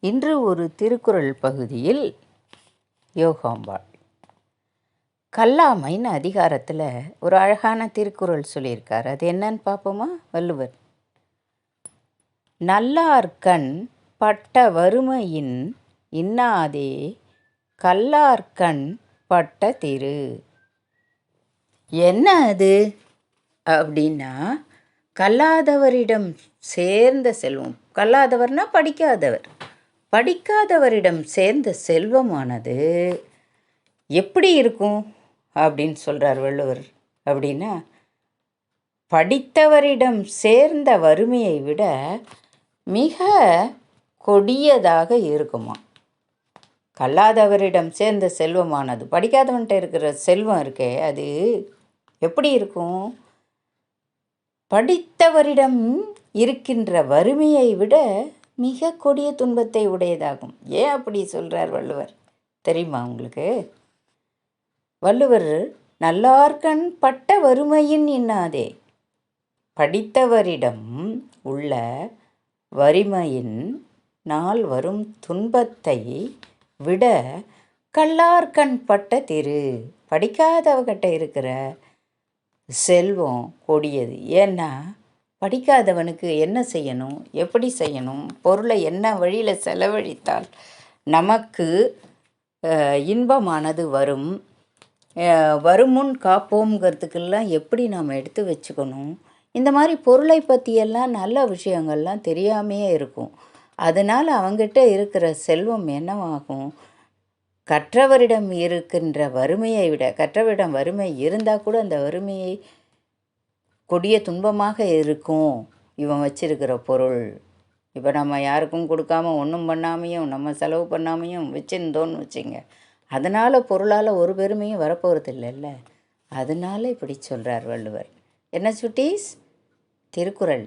இன்று ஒரு திருக்குறள் பகுதியில் யோகாம்பாள். கல்லாமைன்னு அதிகாரத்தில் ஒரு அழகான திருக்குறள் சொல்லியிருக்கார். அது என்னன்னு பார்ப்போமா? வள்ளுவர். நல்லார்கண் பட்ட வறுமையின் இன்னாதே கல்லார்கண் பட்ட திரு. என்ன அது? அப்படின்னா கல்லாதவரிடம் சேர்ந்த செல்வம். கல்லாதவர்னா படிக்காதவர். படிக்காதவரிடம் சேர்ந்த செல்வமானது எப்படி இருக்கும் அப்படின்னு சொல்கிறார் வள்ளுவர். அப்படின்னா படித்தவரிடம் சேர்ந்த வறுமையை விட மிக கொடியதாக இருக்குமா? கல்லாதவரிடம் சேர்ந்த செல்வமானது படிக்காதவன்கிட்ட இருக்கிற செல்வம் இருக்கே அது எப்படி இருக்கும்? படித்தவரிடம் இருக்கின்ற வறுமையை விட மிக கொடிய துன்பத்தை உடையதாகும். ஏன் அப்படி சொல்கிறார் வள்ளுவர்? தெரியுமா உங்களுக்கு? வள்ளுவர் நல்லார்கண் பட்ட வறுமையின் இன்னாதே. படித்தவரிடம் உள்ள வறுமையின் நாள் வரும் துன்பத்தை விட கல்லார்கண் பட்ட திரு. படிக்காதவகிட்ட இருக்கிற செல்வம் கொடியது. ஏன்னா படிக்காதவனுக்கு என்ன செய்யணும்? எப்படி செய்யணும்? பொருளை என்ன வழியில் செலவழித்தால் நமக்கு இன்பமானது வரும்? வருமுன் காப்போங்கிறதுக்கெல்லாம் எப்படி நாம் எடுத்து வச்சுக்கணும்? இந்த மாதிரி பொருளை பற்றியெல்லாம் நல்ல விஷயங்கள்லாம் தெரியாமையே இருக்கும். அதனால் அவங்ககிட்ட இருக்கிற செல்வம் என்னவாகும்? கற்றவரிடம் இருக்கின்ற வறுமையை விட கற்றவரிடம் வறுமை இருந்தால் கூட அந்த வறுமையை கொடிய துன்பமாக இருக்கும் இவன் வச்சிருக்கிற பொருள். இப்போ நம்ம யாருக்கும் கொடுக்காம ஒன்றும் பண்ணாமையும் நம்ம செலவு பண்ணாமையும் வச்சுருந்தோன்னு வச்சுங்க. அதனால் பொருளால் ஒரு பெருமையும் வரப்போகிறது இல்லைல்ல அதனால் இப்படி சொல்கிறார் வள்ளுவர். என்ன சுட்டீஸ்? திருக்குறள்.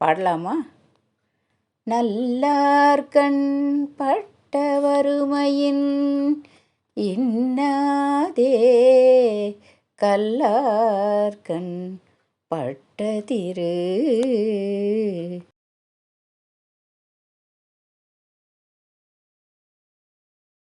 பாடலாமா? நல்லார்கண் பட்ட வறுமையின் இன்னாதே கல்லார்கண் பட்டதிரு.